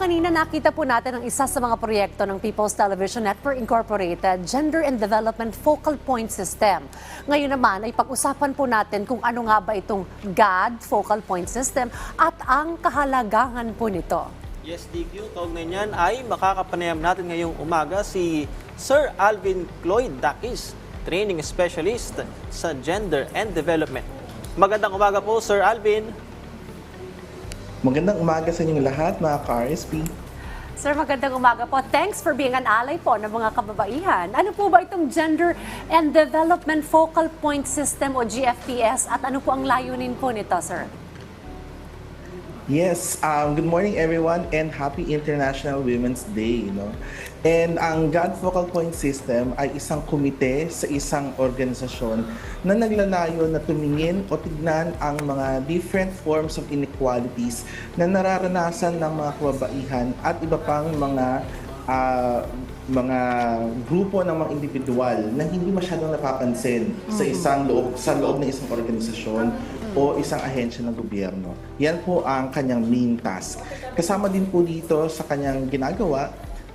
kanina nakita po natin ang isa sa mga proyekto ng People's Television Network Incorporated, Gender and Development Focal Point System. Ngayon naman ay pag-usapan po natin kung ano nga ba itong GAD Focal Point System at ang kahalagahan po nito. Yes, DQ. Kaugnay niyan ay makakapanayam natin ngayong umaga si Sir Alvin Cloyd Dakis, Training Specialist sa Gender and Development. Magandang umaga po, Sir Alvin. Magandang umaga sa inyong lahat, mga ka-RSP. Sir, magandang umaga po. Thanks for being an ally po ng mga kababaihan. Ano po ba itong Gender and Development Focal Point System o GFPS at ano po ang layunin po nito, sir? Yes, um, good morning everyone and happy International Women's Day. No? And ang God Focal Point System ay isang komite sa isang organisasyon na naglalayo na tumingin o tignan ang mga different forms of inequalities na nararanasan ng mga kababaihan at iba pang mga ah, mga grupo ng mga individual na hindi masyadong napapansin sa isang loob sa loob ng isang organisasyon o isang ahensya ng gobyerno. Yan po ang kanyang main task. Kasama din po dito sa kanyang ginagawa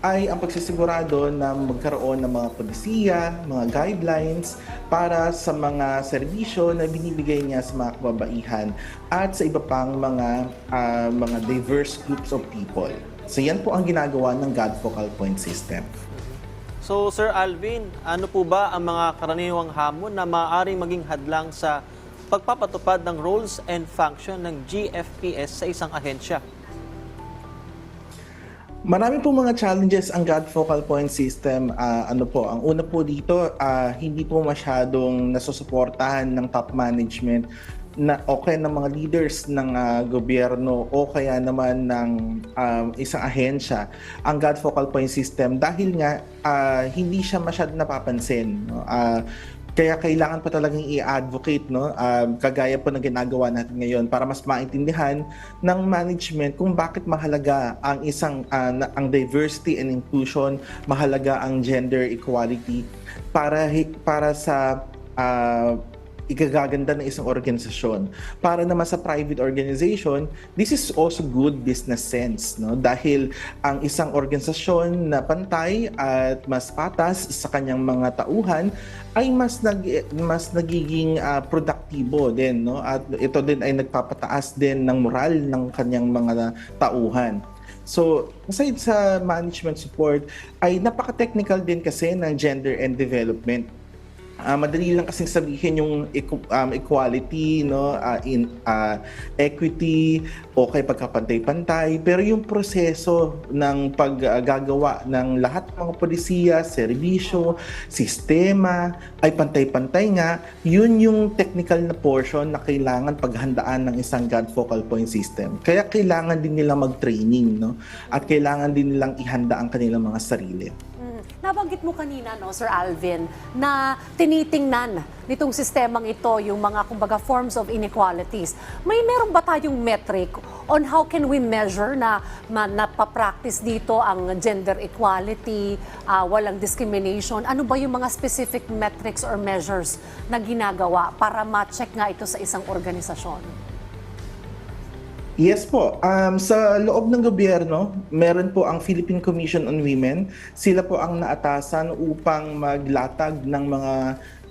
ay ang pagsisigurado na magkaroon ng mga polisiya, mga guidelines para sa mga serbisyo na binibigay niya sa mga kababaihan at sa iba pang mga ah, mga diverse groups of people. So yan po ang ginagawa ng God Focal Point System. So, Sir Alvin, ano po ba ang mga karaniwang hamon na maaaring maging hadlang sa pagpapatupad ng roles and function ng GFPS sa isang ahensya? Marami po mga challenges ang God Focal Point System. Ah, ano po, ang una po dito, ah, hindi po masyadong nasusuportahan ng top management na okay ng mga leaders ng ah, gobyerno o kaya naman ng um, isang ahensya ang God Focal Point System dahil nga ah, hindi siya masyadong napapansin. Ah, kaya kailangan pa talagang i-advocate no? Um, kagaya po ng ginagawa natin ngayon para mas maintindihan ng management kung bakit mahalaga ang isang ah, na- ang diversity and inclusion mahalaga ang gender equality. Para para sa ah, ikagaganda ng isang organisasyon. Para naman sa private organization, this is also good business sense, no? Dahil ang isang organisasyon na pantay at mas patas sa kanyang mga tauhan ay mas nag mas nagiging ah, produktibo din, no? At ito din ay nagpapataas din ng moral ng kanyang mga tauhan. So, aside sa management support, ay napaka-technical din kasi ng gender and development. Ah, madali lang kasing sabihin yung um, equality, no, ah, in ah, equity, o kay pagkapantay-pantay, pero yung proseso ng paggagawa ng lahat ng mga polisiya, serbisyo, sistema ay pantay-pantay nga, yun yung technical na portion na kailangan paghandaan ng isang God focal point system. Kaya kailangan din nilang mag-training, no? At kailangan din nilang ihanda ang kanilang mga sarili. Nabanggit mo kanina, no, Sir Alvin, na tinitingnan nitong sistemang ito yung mga kumbaga forms of inequalities. May meron ba tayong metric on how can we measure na ma, napapractice dito ang gender equality, ah, walang discrimination? Ano ba yung mga specific metrics or measures na ginagawa para ma-check nga ito sa isang organisasyon? Yes po. Um, sa loob ng gobyerno, meron po ang Philippine Commission on Women. Sila po ang naatasan upang maglatag ng mga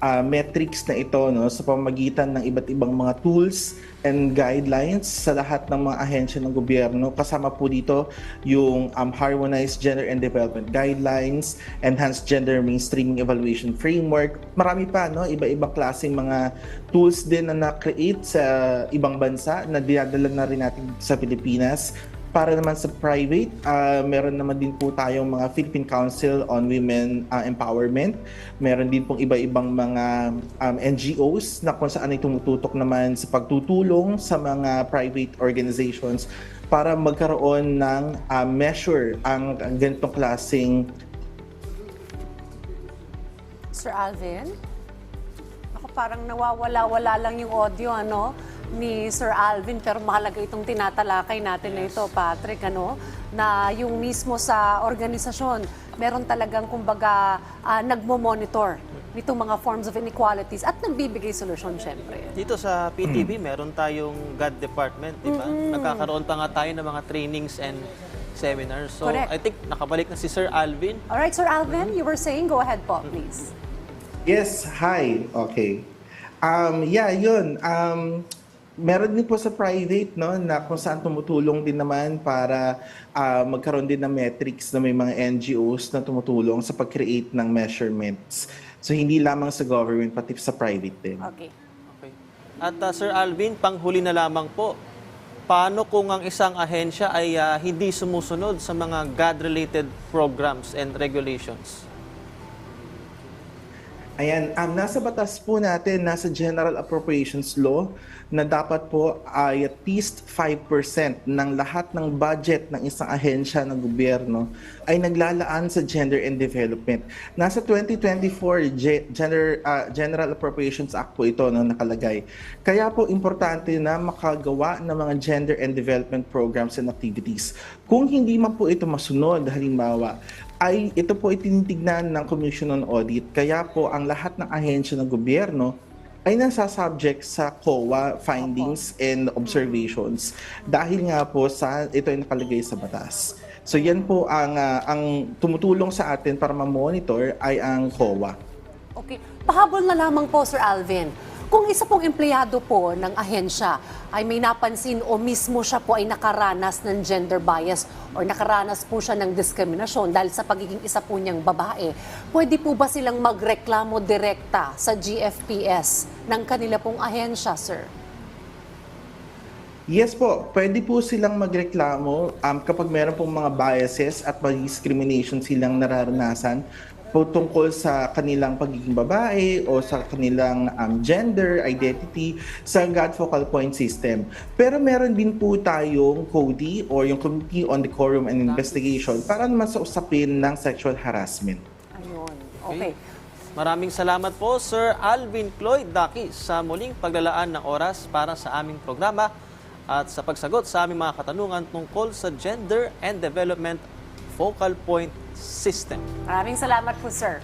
ah, metrics na ito no, sa pamagitan ng iba't ibang mga tools and guidelines sa lahat ng mga ahensya ng gobyerno. Kasama po dito yung um, Harmonized Gender and Development Guidelines, Enhanced Gender Mainstreaming Evaluation Framework. Marami pa, no? iba-ibang klaseng mga tools din na na-create sa ibang bansa na dinadala na rin natin sa Pilipinas. Para naman sa private, ah, meron naman din po tayong mga Philippine Council on Women ah, Empowerment. Meron din pong iba-ibang mga um, NGOs na kung saan ay tumututok naman sa pagtutulong sa mga private organizations para magkaroon ng ah, measure ang, ang ganitong klaseng Sir Alvin? Ako parang nawawala-wala lang yung audio, ano? Ni Sir Alvin pero mahalaga itong tinatalakay natin na ito Patrick ano na yung mismo sa organisasyon meron talagang kumbaga ah, nagmo-monitor nitong mga forms of inequalities at nagbibigay solusyon syempre. Dito sa PTV, meron tayong God Department, di ba? Nagkakaroon pa nga tayo ng mga trainings and seminar. So, Correct. I think nakabalik na si Sir Alvin. Alright, Sir Alvin, you were saying, go ahead po, please. Yes, hi. Okay. Um, yeah, yun. Um, meron din po sa private, no, na kung saan tumutulong din naman para ah, magkaroon din ng metrics na may mga NGOs na tumutulong sa pag-create ng measurements. So, hindi lamang sa government, pati sa private din. Okay. Okay. At uh, Sir Alvin, panghuli na lamang po, paano kung ang isang ahensya ay uh, hindi sumusunod sa mga God-related programs and regulations? Ayan, um, nasa batas po natin, nasa General Appropriations Law, na dapat po ay at least 5% ng lahat ng budget ng isang ahensya ng gobyerno ay naglalaan sa gender and development. Nasa 2024 Ge- Gender, ah, General Appropriations Act po ito no, nakalagay. Kaya po importante na makagawa ng mga gender and development programs and activities. Kung hindi man po ito masunod, halimbawa, ay ito po itinitignan ng Commission on Audit. Kaya po ang lahat ng ahensya ng gobyerno ay nasa subject sa COA findings and observations dahil nga po sa ito ay nakalagay sa batas. So yan po ang ah, ang tumutulong sa atin para ma-monitor ay ang COA. Okay. Pahabol na lamang po, Sir Alvin. Kung isa pong empleyado po ng ahensya ay may napansin o mismo siya po ay nakaranas ng gender bias or nakaranas po siya ng diskriminasyon dahil sa pagiging isa po niyang babae, pwede po ba silang magreklamo direkta sa GFPS ng kanila pong ahensya, sir? Yes po, pwede po silang magreklamo um, kapag meron pong mga biases at mga discrimination silang nararanasan tungkol sa kanilang pagiging babae o sa kanilang um, gender identity sa God Focal Point System. Pero meron din po tayong CODI or yung Committee on Decorum and Investigation para naman sa usapin ng sexual harassment. Ayun. Okay. Maraming salamat po, Sir Alvin Cloyd Daki, sa muling paglalaan ng oras para sa aming programa at sa pagsagot sa aming mga katanungan tungkol sa Gender and Development Focal Point System. Maraming salamat po, sir.